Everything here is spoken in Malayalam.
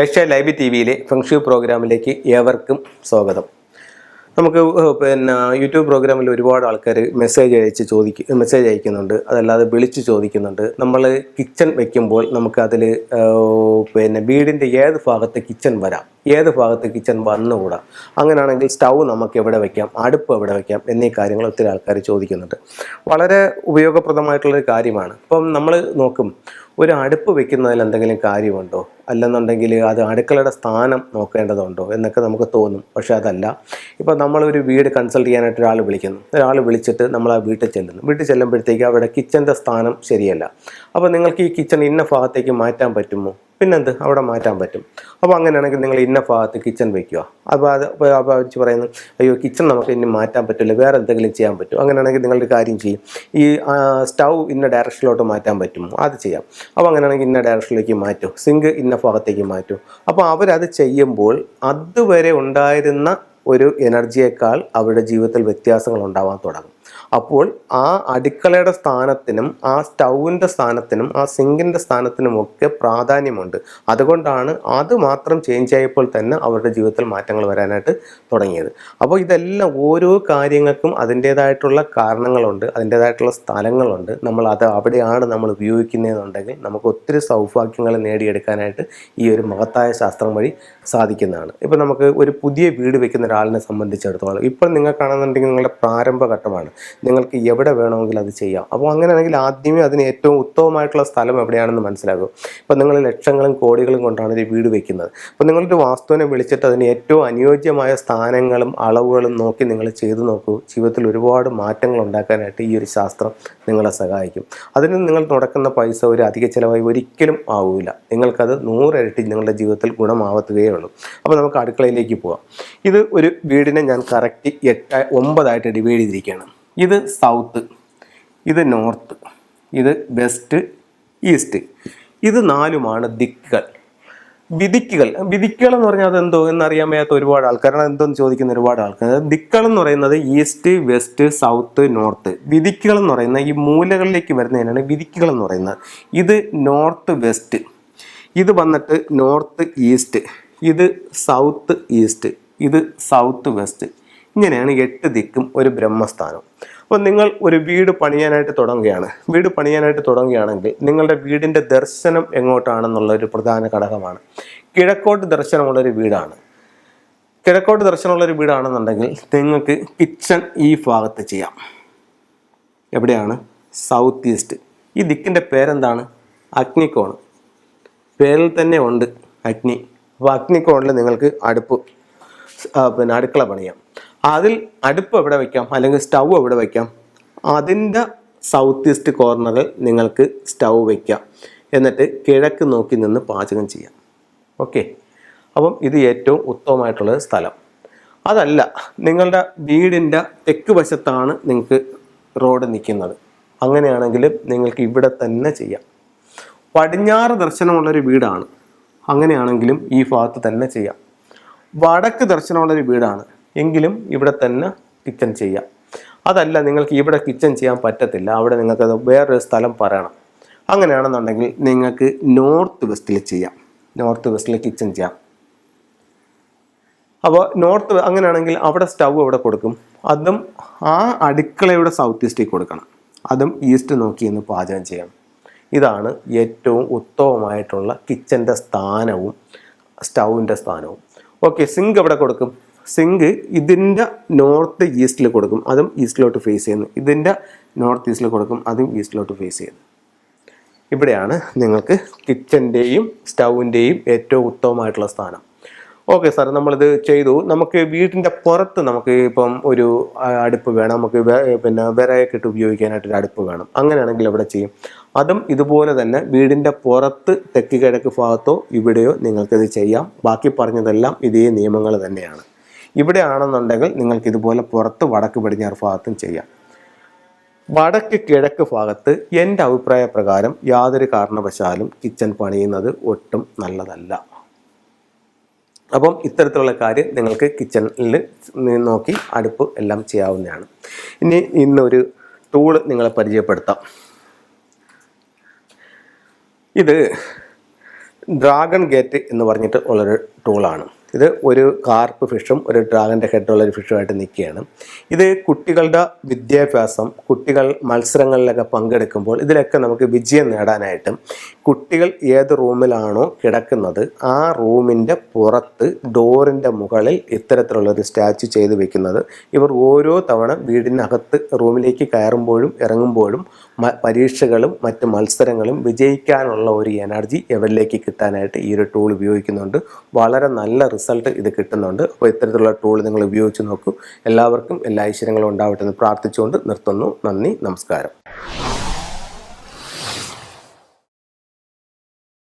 ഏഷ്യ ലൈവ് ടി വിയിലെ ഫെങ്ഷു പ്രോഗ്രാമിലേക്ക് ഏവർക്കും സ്വാഗതം. നമുക്ക് പിന്നെ യൂട്യൂബ് പ്രോഗ്രാമിൽ ഒരുപാട് ആൾക്കാർ മെസ്സേജ് അയച്ച് ചോദിക്കും മെസ്സേജ് അയക്കുന്നുണ്ട്. അതല്ലാതെ വിളിച്ച് ചോദിക്കുന്നുണ്ട്. നമ്മൾ കിച്ചൺ വെക്കുമ്പോൾ നമുക്ക് നമുക്കതിൽ പിന്നെ വീടിന്റെ ഏത് ഭാഗത്ത് കിച്ചൺ വരാം ഏത് ഭാഗത്ത് കിച്ചൺ വന്നുകൂടാ അങ്ങനെയാണെങ്കിൽ സ്റ്റൗ നമുക്ക് എവിടെ വയ്ക്കാം അടുപ്പ് എവിടെ വയ്ക്കാം എന്നീ കാര്യങ്ങൾ ഒത്തിരി ആൾക്കാർ ചോദിക്കുന്നുണ്ട്. വളരെ ഉപയോഗപ്രദമായിട്ടുള്ളൊരു കാര്യമാണ്. ഇപ്പം നമ്മൾ നോക്കും ഒരു അടുപ്പ് വെക്കുന്നതിൽ എന്തെങ്കിലും കാര്യമുണ്ടോ? അല്ലെന്നുണ്ടെങ്കിൽ അത് അടുക്കളയുടെ സ്ഥാനം നോക്കേണ്ടതുണ്ടോ? എന്നൊക്കെ നമുക്ക് തോന്നും. പക്ഷേ അതല്ല. ഇപ്പോൾ നമ്മളൊരു വീട് കൺസൾട്ട് ചെയ്യാനായിട്ട് ഒരാൾ വിളിക്കുന്നു. ഒരാൾ വിളിച്ചിട്ട് നമ്മൾ ആ വീട്ടിൽ ചെല്ലുന്നു. വീട്ടിൽ ചെല്ലുമ്പോഴത്തേക്ക് അവിടെ കിച്ചന്റെ സ്ഥാനം ശരിയല്ല. അപ്പോൾ നിങ്ങൾക്ക് ഈ കിച്ചൺ ഇന്ന ഭാഗത്തേക്ക് മാറ്റാൻ പറ്റുമോ? പിന്നെന്ത്? അവിടെ മാറ്റാൻ പറ്റും. അപ്പോൾ അങ്ങനെയാണെങ്കിൽ നിങ്ങൾ ഇന്ന ഭാഗത്ത് കിച്ചൺ വയ്ക്കുക അപ്പോൾ അത് അപ്പോൾ അവർ പറയുന്നു അയ്യോ കിച്ചൺ നമുക്ക് ഇനി മാറ്റാൻ പറ്റില്ല. വേറെ എന്തെങ്കിലും ചെയ്യാൻ പറ്റും. അങ്ങനെയാണെങ്കിൽ നിങ്ങളൊരു കാര്യം ചെയ്യും. ഈ സ്റ്റൗ ഇന്ന ഡയറക്ഷനിലോട്ട് മാറ്റാൻ പറ്റുമോ? അത് ചെയ്യാം. അപ്പോൾ അങ്ങനെയാണെങ്കിൽ ഇന്ന ഡയറക്ഷനിലേക്ക് മാറ്റും. സിങ്ക് ഇന്ന ഭാഗത്തേക്ക് മാറ്റും. അപ്പോൾ അവരത് ചെയ്യുമ്പോൾ അതുവരെ ഉണ്ടായിരുന്ന ഒരു എനർജിയേക്കാൾ അവരുടെ ജീവിതത്തിൽ വ്യത്യാസങ്ങൾ ഉണ്ടാവാൻ തുടങ്ങും. അപ്പോൾ ആ അടുക്കളയുടെ സ്ഥാനത്തിനും ആ സ്റ്റൗവിന്റെ സ്ഥാനത്തിനും ആ സിങ്കിന്റെ സ്ഥാനത്തിനും ഒക്കെ പ്രാധാന്യമുണ്ട്. അതുകൊണ്ടാണ് അത് മാത്രം ചേഞ്ച് ആയപ്പോൾ തന്നെ അവരുടെ ജീവിതത്തിൽ മാറ്റങ്ങൾ വരാനായിട്ട് തുടങ്ങിയത്. അപ്പോൾ ഇതെല്ലാം ഓരോ കാര്യങ്ങൾക്കും അതിന്റേതായിട്ടുള്ള കാരണങ്ങളുണ്ട് അതിന്റേതായിട്ടുള്ള സ്ഥലങ്ങളുണ്ട്. നമ്മൾ അത് അവിടെയാണ് നമ്മൾ ഉപയോഗിക്കുന്നതെന്നുണ്ടെങ്കിൽ നമുക്ക് ഒത്തിരി സൗഭാഗ്യങ്ങൾ നേടിയെടുക്കാനായിട്ട് ഈ ഒരു മഹത്തായ ശാസ്ത്രം വഴി സാധിക്കുന്നതാണ്. ഇപ്പോൾ നമുക്ക് ഒരു പുതിയ വീട് വെക്കുന്ന ഒരാളിനെ സംബന്ധിച്ചിടത്തോളം ഇപ്പോൾ നിങ്ങൾ കാണുന്നുണ്ടെങ്കിൽ നിങ്ങളുടെ പ്രാരംഭഘട്ടമാണ്. നിങ്ങൾക്ക് എവിടെ വേണമെങ്കിൽ അത് ചെയ്യാം. അപ്പോൾ അങ്ങനെയാണെങ്കിൽ ആദ്യമേ അതിന് ഏറ്റവും ഉത്തമമായിട്ടുള്ള സ്ഥലം എവിടെയാണെന്ന് മനസ്സിലാകും ഇപ്പോൾ നിങ്ങൾ ലക്ഷങ്ങളും കോടികളും കൊണ്ടാണ് ഒരു വീട് വെക്കുന്നത്. അപ്പോൾ നിങ്ങളൊരു വാസ്തുവിനെ വിളിച്ചിട്ട് അതിന് ഏറ്റവും അനുയോജ്യമായ സ്ഥാനങ്ങളും അളവുകളും നോക്കി നിങ്ങൾ ചെയ്തു നോക്കൂ. ജീവിതത്തിൽ ഒരുപാട് മാറ്റങ്ങൾ ഉണ്ടാക്കാനായിട്ട് ഈ ഒരു ശാസ്ത്രം നിങ്ങളെ സഹായിക്കും. അതിന് നിങ്ങൾ തുടക്കുന്ന പൈസ ഒരു അധിക ചിലവായി ഒരിക്കലും ആവില്ല നിങ്ങൾക്കത് നൂറിരട്ടി നിങ്ങളുടെ ജീവിതത്തിൽ ഗുണമാവത്തുകയേ ഉള്ളൂ അപ്പോൾ നമുക്ക് അടുക്കളയിലേക്ക് പോവാം ഇത് ഒരു വീടിനെ ഞാൻ കറക്റ്റ് എട്ട് ഒമ്പതായിട്ട് ഡിവൈഡ് ചെയ്തിരിക്കുകയാണ്. ഇത് സൗത്ത് ഇത് നോർത്ത് ഇത് വെസ്റ്റ് ഈസ്റ്റ്. ഇത് നാലുമാണ് ദിക്കുകൾ. വിധിക്കുകൾ. വിധിക്കുകൾ എന്ന് പറഞ്ഞാൽ അതെന്തോ എന്നറിയാൻ വയ്യാത്ത ഒരുപാട് ആൾക്കാർ. എന്തോന്ന് ചോദിക്കുന്ന ഒരുപാട് ആൾക്കാർ. ദിക്കുകൾ എന്ന് പറയുന്നത് ഈസ്റ്റ് വെസ്റ്റ് സൗത്ത് നോർത്ത്. വിധിക്കുകൾ എന്ന് പറയുന്ന ഈ മൂലകളിലേക്ക് വരുന്നതിനാണ് വിധിക്കുകൾ എന്ന് പറയുന്നത്. ഇത് നോർത്ത് വെസ്റ്റ്. ഇത് വന്നിട്ട് നോർത്ത് ഈസ്റ്റ്. ഇത് സൗത്ത് ഈസ്റ്റ്. ഇത് സൗത്ത് വെസ്റ്റ്. ഇങ്ങനെയാണ് എട്ട് ദിക്കും ഒരു ബ്രഹ്മസ്ഥാനം. അപ്പോൾ നിങ്ങൾ ഒരു വീട് പണിയാനായിട്ട് തുടങ്ങുകയാണ്. വീട് പണിയാനായിട്ട് തുടങ്ങുകയാണെങ്കിൽ നിങ്ങളുടെ വീടിന്റെ ദർശനം എങ്ങോട്ടാണെന്നുള്ള ഒരു പ്രധാന ഘടകമാണ്. കിഴക്കോട്ട് ദർശനമുള്ളൊരു വീടാണ്. കിഴക്കോട്ട് ദർശനമുള്ളൊരു വീടാണെന്നുണ്ടെങ്കിൽ നിങ്ങൾക്ക് കിച്ചൺ ഈ ഭാഗത്ത് ചെയ്യാം. എവിടെയാണ്? South east. ഈ ദിക്കിന്റെ പേരെന്താണ്? അഗ്നിക്കോൺ പേരിൽ തന്നെ ഉണ്ട് അഗ്നി. അപ്പോൾ അഗ്നികോണിൽ നിങ്ങൾക്ക് അടുപ്പ് പിന്നെ അടുക്കള പണിയാം. അതിൽ അടുപ്പ് എവിടെ വയ്ക്കാം? അല്ലെങ്കിൽ സ്റ്റൗ എവിടെ വയ്ക്കാം? അതിന്റെ സൗത്ത് ഈസ്റ്റ് കോർണറിൽ നിങ്ങൾക്ക് സ്റ്റൗ വയ്ക്കാം. എന്നിട്ട് കിഴക്ക് നോക്കി നിന്ന് പാചകം ചെയ്യാം. ഓക്കെ? അപ്പം ഇത് ഏറ്റവും ഉത്തമമായിട്ടുള്ള സ്ഥലം. അതല്ല നിങ്ങളുടെ വീടിന്റെ തെക്ക് വശത്താണ് നിങ്ങൾക്ക് റോഡ് നിൽക്കുന്നത്. അങ്ങനെയാണെങ്കിൽ നിങ്ങൾക്ക് ഇവിടെ തന്നെ ചെയ്യാം. പടിഞ്ഞാറ് ദർശനമുള്ളൊരു വീടാണ്. അങ്ങനെയാണെങ്കിലും ഈ ഭാഗത്ത് തന്നെ ചെയ്യാം. വടക്ക് ദർശനമുള്ളൊരു വീടാണ്. എങ്കിലും ഇവിടെ തന്നെ കിച്ചൺ ചെയ്യാം. അതല്ല നിങ്ങൾക്ക് ഇവിടെ കിച്ചൺ ചെയ്യാൻ പറ്റത്തില്ല. അവിടെ നിങ്ങൾക്ക് വേറൊരു സ്ഥലം പറയണം. അങ്ങനെയാണെന്നുണ്ടെങ്കിൽ നിങ്ങൾക്ക് നോർത്ത് വെസ്റ്റിൽ ചെയ്യാം. നോർത്ത് വെസ്റ്റിൽ കിച്ചൺ ചെയ്യാം. അപ്പോൾ നോർത്ത് അങ്ങനെയാണെങ്കിൽ അവിടെ സ്റ്റൗ അവിടെ കൊടുക്കും? അതും ആ അടുക്കളയുടെ സൗത്ത് ഈസ്റ്റിൽ കൊടുക്കണം. അതും ഈസ്റ്റ് നോക്കി ഇന്ന് പാചകം ചെയ്യണം. ഇതാണ് ഏറ്റവും ഉത്തമമായിട്ടുള്ള കിച്ചന്റെ സ്ഥാനവും സ്റ്റൗവിന്റെ സ്ഥാനവും. ഓക്കെ സിങ്ക് എവിടെ കൊടുക്കും? സിങ്ക് ഇതിന്റെ നോർത്ത് ഈസ്റ്റിൽ കൊടുക്കും. അതും ഈസ്റ്റിലോട്ട് ഫേസ് ചെയ്യുന്നു. ഇതിന്റെ നോർത്ത് ഈസ്റ്റിൽ കൊടുക്കും. അതും ഈസ്റ്റിലോട്ട് ഫേസ് ചെയ്യുന്നു. ഇവിടെയാണ് നിങ്ങൾക്ക് കിച്ചന്റെയും സ്റ്റൗവിന്റെയും ഏറ്റവും ഉത്തമമായിട്ടുള്ള സ്ഥാനം. ഓക്കെ സാർ നമ്മളിത് ചെയ്തു. നമുക്ക് വീടിന്റെ പുറത്ത് നമുക്ക് ഇപ്പം ഒരു അടുപ്പ് വേണം. നമുക്ക് പിന്നെ വിറയൊക്കെ ഇട്ട് ഉപയോഗിക്കാനായിട്ട് ഒരു അടുപ്പ് വേണം. അങ്ങനെയാണെങ്കിൽ എവിടെ ചെയ്യും? അതും ഇതുപോലെ തന്നെ വീടിന്റെ പുറത്ത് തെക്ക് കിഴക്ക് ഭാഗത്തോ ഇവിടെയോ നിങ്ങൾക്കിത് ചെയ്യാം. ബാക്കി പറഞ്ഞതെല്ലാം ഇതേ നിയമങ്ങൾ തന്നെയാണ്. ഇവിടെ ആണെന്നുണ്ടെങ്കിൽ നിങ്ങൾക്ക് ഇതുപോലെ പുറത്ത് വടക്ക് പടിഞ്ഞാറ് ഭാഗത്തും ചെയ്യാം. വടക്ക് കിഴക്ക് ഭാഗത്ത് എന്റെ അഭിപ്രായ പ്രകാരം യാതൊരു കാരണവശാലും കിച്ചൺ പണിയുന്നത് ഒട്ടും നല്ലതല്ല. അപ്പം ഇത്തരത്തിലുള്ള കാര്യം നിങ്ങൾക്ക് കിച്ചണിൽ നോക്കി അടുപ്പ് എല്ലാം ചെയ്യാവുന്നതാണ്. ഇനി ഇന്നൊരു ടൂൾ നിങ്ങളെ പരിചയപ്പെടുത്താം. ഇത് ഡ്രാഗൺ ഗേറ്റ് എന്ന് പറഞ്ഞിട്ട് ഉള്ളൊരു ടൂളാണ് ഇത് ഒരു കാർപ്പ് ഫിഷും ഒരു ഡ്രാഗന്റെ ഹെഡുള്ള ഒരു ഫിഷുമായിട്ട് നിൽക്കുകയാണ്. ഇത് കുട്ടികളുടെ വിദ്യാഭ്യാസം കുട്ടികൾ മത്സരങ്ങളിലൊക്കെ പങ്കെടുക്കുമ്പോൾ ഇതിലൊക്കെ നമുക്ക് വിജയം നേടാനായിട്ടും കുട്ടികൾ ഏത് റൂമിലാണോ കിടക്കുന്നത് ആ റൂമിന്റെ പുറത്ത് ഡോറിന്റെ മുകളിൽ ഇത്തരത്തിലുള്ള ഒരു സ്റ്റാച്ചു ചെയ്ത് വെക്കുന്നത്. ഇവർ ഓരോ തവണ വീടിനകത്ത് റൂമിലേക്ക് കയറുമ്പോഴും ഇറങ്ങുമ്പോഴും പരീക്ഷകളും മറ്റ് മത്സരങ്ങളും വിജയിക്കാനുള്ള ഒരു എനർജി ഇവരിലേക്ക് കിട്ടാനായിട്ട് ഈ ഒരു ടൂൾ ഉപയോഗിക്കുന്നുണ്ട്. വളരെ നല്ല റിസൾട്ട് ഇത് കിട്ടുന്നുണ്ട്. അപ്പോൾ ഇത്തരത്തിലുള്ള ടൂൾ നിങ്ങൾ ഉപയോഗിച്ച് നോക്കൂ. എല്ലാവർക്കും എല്ലാ ഐശ്വര്യങ്ങളും ഉണ്ടാവട്ടെ എന്ന് പ്രാർത്ഥിച്ചുകൊണ്ട് നിർത്തുന്നു. നന്ദി നമസ്കാരം.